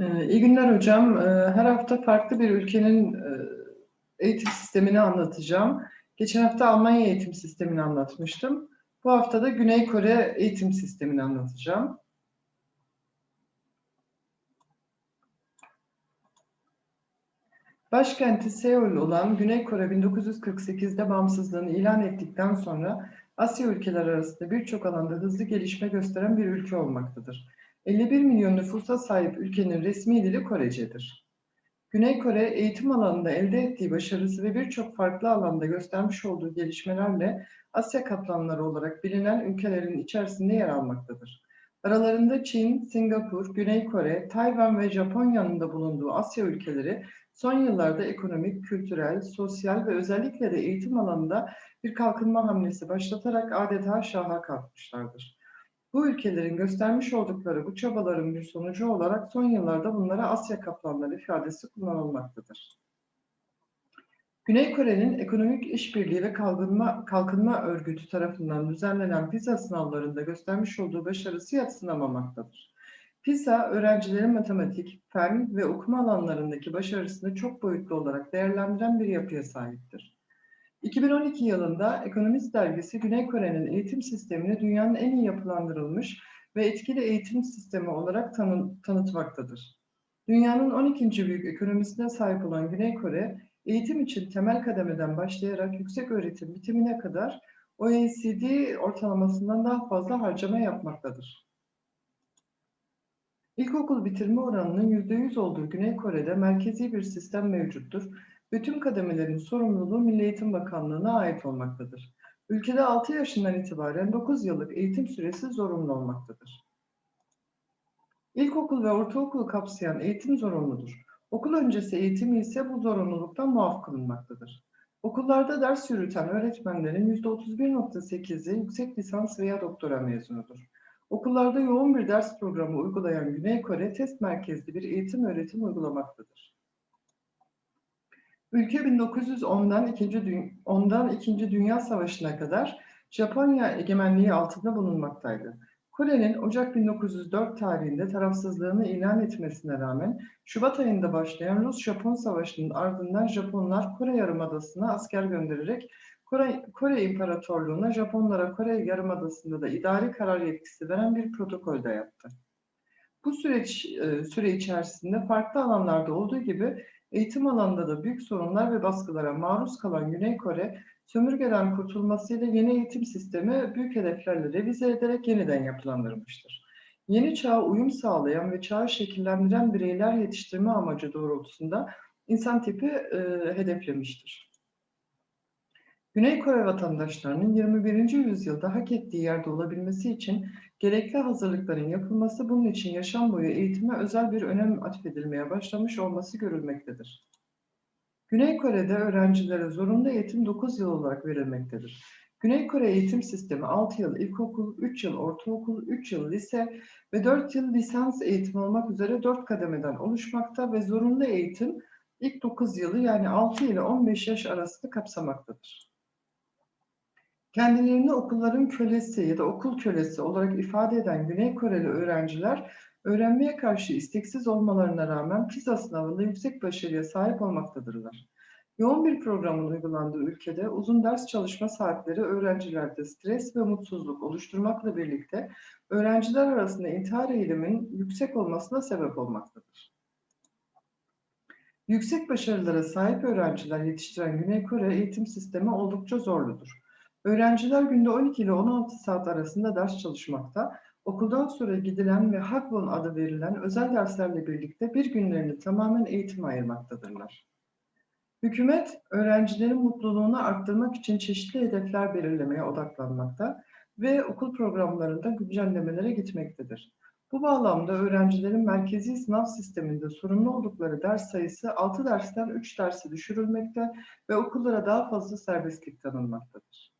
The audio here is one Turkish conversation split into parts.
Ee, İyi günler hocam. Ee, Her hafta farklı bir ülkenin e, eğitim sistemini anlatacağım. Geçen hafta Almanya eğitim sistemini anlatmıştım. Bu hafta da Güney Kore eğitim sistemini anlatacağım. Başkenti Seul olan Güney Kore 1948'de bağımsızlığını ilan ettikten sonra Asya ülkeleri arasında birçok alanda hızlı gelişme gösteren bir ülke olmaktadır. 51 milyon nüfusa sahip ülkenin resmi dili Korecedir. Güney Kore eğitim alanında elde ettiği başarısı ve birçok farklı alanda göstermiş olduğu gelişmelerle Asya kaplanları olarak bilinen ülkelerin içerisinde yer almaktadır. Aralarında Çin, Singapur, Güney Kore, Tayvan ve Japonya'nın da bulunduğu Asya ülkeleri son yıllarda ekonomik, kültürel, sosyal ve özellikle de eğitim alanında bir kalkınma hamlesi başlatarak adeta şaha kalkmışlardır. Bu ülkelerin göstermiş oldukları bu çabaların bir sonucu olarak son yıllarda bunlara Asya kaplanları ifadesi kullanılmaktadır. Güney Kore'nin Ekonomik İşbirliği ve Kalkınma, Kalkınma Örgütü tarafından düzenlenen PISA sınavlarında göstermiş olduğu başarısı yatsınamamaktadır. PISA, öğrencilerin matematik, fen ve okuma alanlarındaki başarısını çok boyutlu olarak değerlendiren bir yapıya sahiptir. 2012 yılında Ekonomist dergisi Güney Kore'nin eğitim sistemini dünyanın en iyi yapılandırılmış ve etkili eğitim sistemi olarak tanı tanıtmaktadır. Dünyanın 12. büyük ekonomisine sahip olan Güney Kore, eğitim için temel kademeden başlayarak yüksek öğretim bitimine kadar OECD ortalamasından daha fazla harcama yapmaktadır. İlkokul bitirme oranının %100 olduğu Güney Kore'de merkezi bir sistem mevcuttur tüm kademelerin sorumluluğu Milli Eğitim Bakanlığı'na ait olmaktadır. Ülkede 6 yaşından itibaren 9 yıllık eğitim süresi zorunlu olmaktadır. İlkokul ve ortaokulu kapsayan eğitim zorunludur. Okul öncesi eğitimi ise bu zorunluluktan muaf kılınmaktadır. Okullarda ders yürüten öğretmenlerin %31.8'i yüksek lisans veya doktora mezunudur. Okullarda yoğun bir ders programı uygulayan Güney Kore test merkezli bir eğitim öğretim uygulamaktadır. Ülke 1910'dan 2. Dü- 10'dan 2. Dünya Savaşı'na kadar Japonya egemenliği altında bulunmaktaydı. Kore'nin Ocak 1904 tarihinde tarafsızlığını ilan etmesine rağmen Şubat ayında başlayan Rus-Japon Savaşı'nın ardından Japonlar Kore Yarımadası'na asker göndererek Kore, Kore İmparatorluğu'na Japonlara Kore Yarımadası'nda da idari karar yetkisi veren bir protokol de yaptı. Bu süreç e, süre içerisinde farklı alanlarda olduğu gibi eğitim alanında da büyük sorunlar ve baskılara maruz kalan Güney Kore, sömürgeden kurtulmasıyla yeni eğitim sistemi büyük hedeflerle revize ederek yeniden yapılandırmıştır. Yeni çağa uyum sağlayan ve çağı şekillendiren bireyler yetiştirme amacı doğrultusunda insan tipi e, hedeflemiştir. Güney Kore vatandaşlarının 21. yüzyılda hak ettiği yerde olabilmesi için gerekli hazırlıkların yapılması bunun için yaşam boyu eğitime özel bir önem atfedilmeye başlamış olması görülmektedir. Güney Kore'de öğrencilere zorunlu eğitim 9 yıl olarak verilmektedir. Güney Kore eğitim sistemi 6 yıl ilkokul, 3 yıl ortaokul, 3 yıl lise ve 4 yıl lisans eğitimi olmak üzere 4 kademeden oluşmakta ve zorunlu eğitim ilk 9 yılı yani 6 ile 15 yaş arasını kapsamaktadır. Kendilerini okulların kölesi ya da okul kölesi olarak ifade eden Güney Koreli öğrenciler öğrenmeye karşı isteksiz olmalarına rağmen PISA sınavında yüksek başarıya sahip olmaktadırlar. Yoğun bir programın uygulandığı ülkede uzun ders çalışma saatleri öğrencilerde stres ve mutsuzluk oluşturmakla birlikte öğrenciler arasında intihar eğilimin yüksek olmasına sebep olmaktadır. Yüksek başarılara sahip öğrenciler yetiştiren Güney Kore eğitim sistemi oldukça zorludur. Öğrenciler günde 12 ile 16 saat arasında ders çalışmakta, okuldan sonra gidilen ve Hakvon adı verilen özel derslerle birlikte bir günlerini tamamen eğitime ayırmaktadırlar. Hükümet, öğrencilerin mutluluğunu arttırmak için çeşitli hedefler belirlemeye odaklanmakta ve okul programlarında güncellemelere gitmektedir. Bu bağlamda öğrencilerin merkezi sınav sisteminde sorumlu oldukları ders sayısı 6 dersten 3 derse düşürülmekte ve okullara daha fazla serbestlik tanınmaktadır.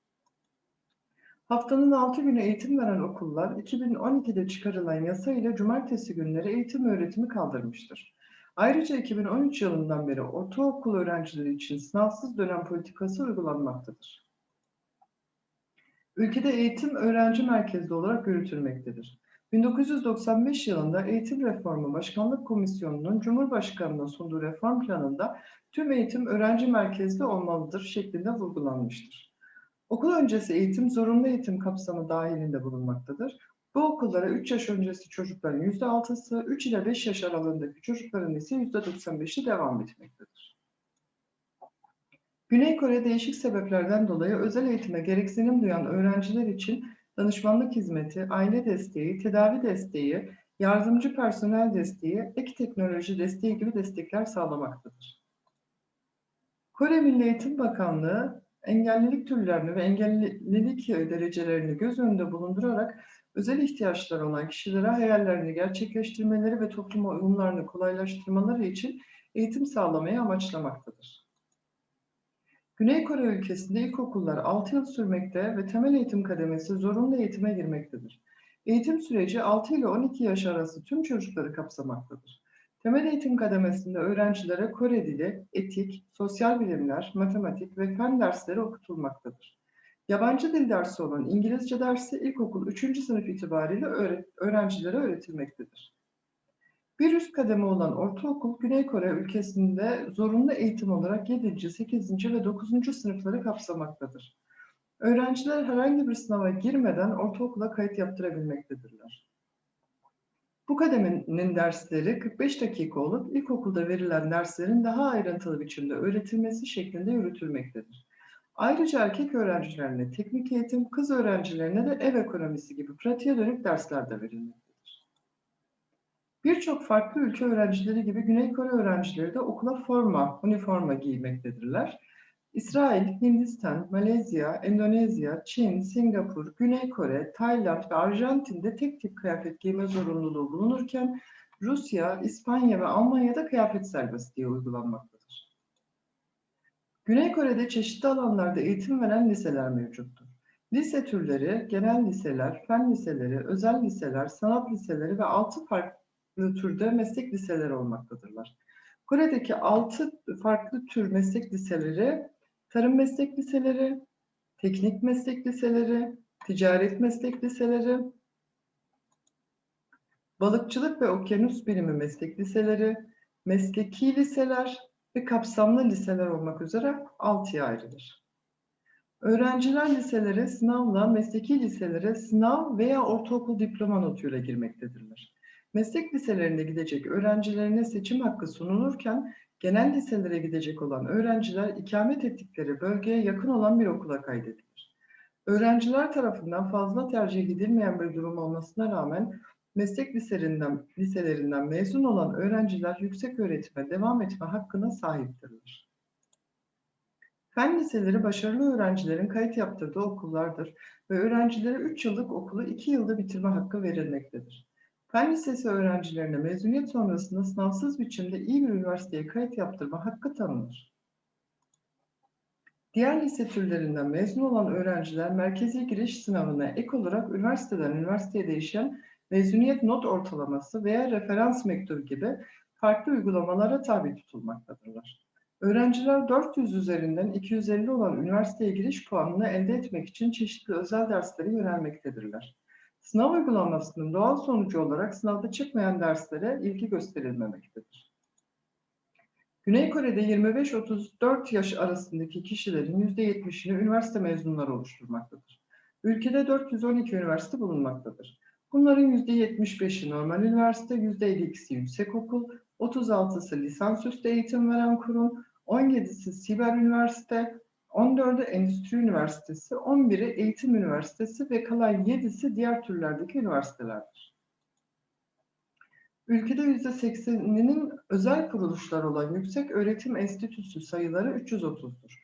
Haftanın 6 günü eğitim veren okullar 2012'de çıkarılan yasa ile cumartesi günleri eğitim öğretimi kaldırmıştır. Ayrıca 2013 yılından beri ortaokul öğrencileri için sınavsız dönem politikası uygulanmaktadır. Ülkede eğitim öğrenci merkezli olarak yürütülmektedir. 1995 yılında Eğitim Reformu Başkanlık Komisyonu'nun Cumhurbaşkanı'na sunduğu reform planında tüm eğitim öğrenci merkezli olmalıdır şeklinde vurgulanmıştır. Okul öncesi eğitim zorunlu eğitim kapsamı dahilinde bulunmaktadır. Bu okullara 3 yaş öncesi çocukların %6'sı, 3 ile 5 yaş aralığındaki çocukların ise %95'i devam etmektedir. Güney Kore değişik sebeplerden dolayı özel eğitime gereksinim duyan öğrenciler için danışmanlık hizmeti, aile desteği, tedavi desteği, yardımcı personel desteği, ek teknoloji desteği gibi destekler sağlamaktadır. Kore Milli Eğitim Bakanlığı engellilik türlerini ve engellilik derecelerini göz önünde bulundurarak özel ihtiyaçları olan kişilere hayallerini gerçekleştirmeleri ve topluma uyumlarını kolaylaştırmaları için eğitim sağlamayı amaçlamaktadır. Güney Kore ülkesinde ilkokullar 6 yıl sürmekte ve temel eğitim kademesi zorunlu eğitime girmektedir. Eğitim süreci 6 ile 12 yaş arası tüm çocukları kapsamaktadır. Temel eğitim kademesinde öğrencilere Kore dili, etik, sosyal bilimler, matematik ve fen dersleri okutulmaktadır. Yabancı dil dersi olan İngilizce dersi ilkokul 3. sınıf itibariyle öğrencilere öğretilmektedir. Bir üst kademe olan ortaokul Güney Kore ülkesinde zorunlu eğitim olarak 7. 8. ve 9. sınıfları kapsamaktadır. Öğrenciler herhangi bir sınava girmeden ortaokula kayıt yaptırabilmektedirler. Bu kademenin dersleri 45 dakika olup ilkokulda verilen derslerin daha ayrıntılı biçimde öğretilmesi şeklinde yürütülmektedir. Ayrıca erkek öğrencilerine teknik eğitim, kız öğrencilerine de ev ekonomisi gibi pratiğe dönük dersler de verilmektedir. Birçok farklı ülke öğrencileri gibi Güney Kore öğrencileri de okula forma, üniforma giymektedirler. İsrail, Hindistan, Malezya, Endonezya, Çin, Singapur, Güney Kore, Tayland ve Arjantin'de tek tip kıyafet giyme zorunluluğu bulunurken Rusya, İspanya ve Almanya'da kıyafet serbestliği uygulanmaktadır. Güney Kore'de çeşitli alanlarda eğitim veren liseler mevcuttur. Lise türleri, genel liseler, fen liseleri, özel liseler, sanat liseleri ve altı farklı türde meslek liseleri olmaktadırlar. Kore'deki altı farklı tür meslek liseleri tarım meslek liseleri, teknik meslek liseleri, ticaret meslek liseleri, balıkçılık ve okyanus bilimi meslek liseleri, mesleki liseler ve kapsamlı liseler olmak üzere altıya ayrılır. Öğrenciler liselere sınavla, mesleki liselere sınav veya ortaokul diploma notuyla girmektedirler. Meslek liselerinde gidecek öğrencilerine seçim hakkı sunulurken genel liselere gidecek olan öğrenciler ikamet ettikleri bölgeye yakın olan bir okula kaydedilir. Öğrenciler tarafından fazla tercih edilmeyen bir durum olmasına rağmen meslek liselerinden, liselerinden mezun olan öğrenciler yüksek öğretime devam etme hakkına sahiptirler. Fen liseleri başarılı öğrencilerin kayıt yaptırdığı okullardır ve öğrencilere 3 yıllık okulu 2 yılda bitirme hakkı verilmektedir. Fen Lisesi öğrencilerine mezuniyet sonrasında sınavsız biçimde iyi bir üniversiteye kayıt yaptırma hakkı tanınır. Diğer lise türlerinden mezun olan öğrenciler merkezi giriş sınavına ek olarak üniversiteden üniversiteye değişen mezuniyet not ortalaması veya referans mektubu gibi farklı uygulamalara tabi tutulmaktadırlar. Öğrenciler 400 üzerinden 250 olan üniversiteye giriş puanını elde etmek için çeşitli özel derslere yönelmektedirler. Sınav uygulamasının doğal sonucu olarak sınavda çıkmayan derslere ilgi gösterilmemektedir. Güney Kore'de 25-34 yaş arasındaki kişilerin %70'ini üniversite mezunları oluşturmaktadır. Ülkede 412 üniversite bulunmaktadır. Bunların %75'i normal üniversite, %52'si yüksekokul, 36'sı lisansüstü eğitim veren kurum, 17'si siber üniversite, 14'ü Endüstri Üniversitesi, 11'i Eğitim Üniversitesi ve kalan 7'si diğer türlerdeki üniversitelerdir. Ülkede %80'inin özel kuruluşlar olan Yüksek Öğretim Enstitüsü sayıları 330'dur.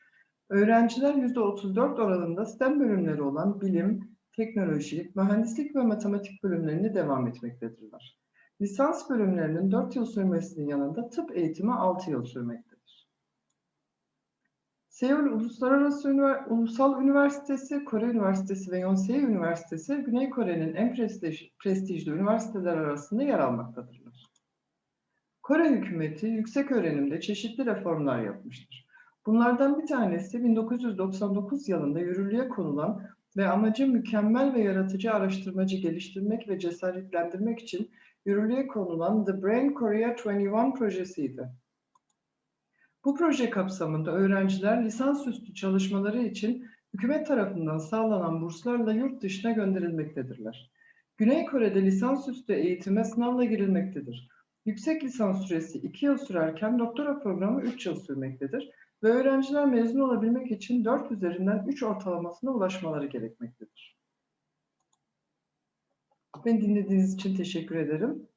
Öğrenciler %34 oranında STEM bölümleri olan bilim, teknoloji, mühendislik ve matematik bölümlerini devam etmektedirler. Lisans bölümlerinin 4 yıl sürmesinin yanında tıp eğitimi 6 yıl sürmektedir. Seul Uluslararası Ünivers Ulusal Üniversitesi, Kore Üniversitesi ve Yonsei Üniversitesi, Güney Kore'nin en prestij, prestijli üniversiteler arasında yer almaktadırlar. Kore hükümeti yüksek öğrenimde çeşitli reformlar yapmıştır. Bunlardan bir tanesi 1999 yılında yürürlüğe konulan ve amacı mükemmel ve yaratıcı araştırmacı geliştirmek ve cesaretlendirmek için yürürlüğe konulan The Brain Korea 21 projesiydi. Bu proje kapsamında öğrenciler lisansüstü çalışmaları için hükümet tarafından sağlanan burslarla yurt dışına gönderilmektedirler. Güney Kore'de lisansüstü eğitime sınavla girilmektedir. Yüksek lisans süresi 2 yıl sürerken doktora programı 3 yıl sürmektedir ve öğrenciler mezun olabilmek için 4 üzerinden 3 ortalamasına ulaşmaları gerekmektedir. Beni dinlediğiniz için teşekkür ederim.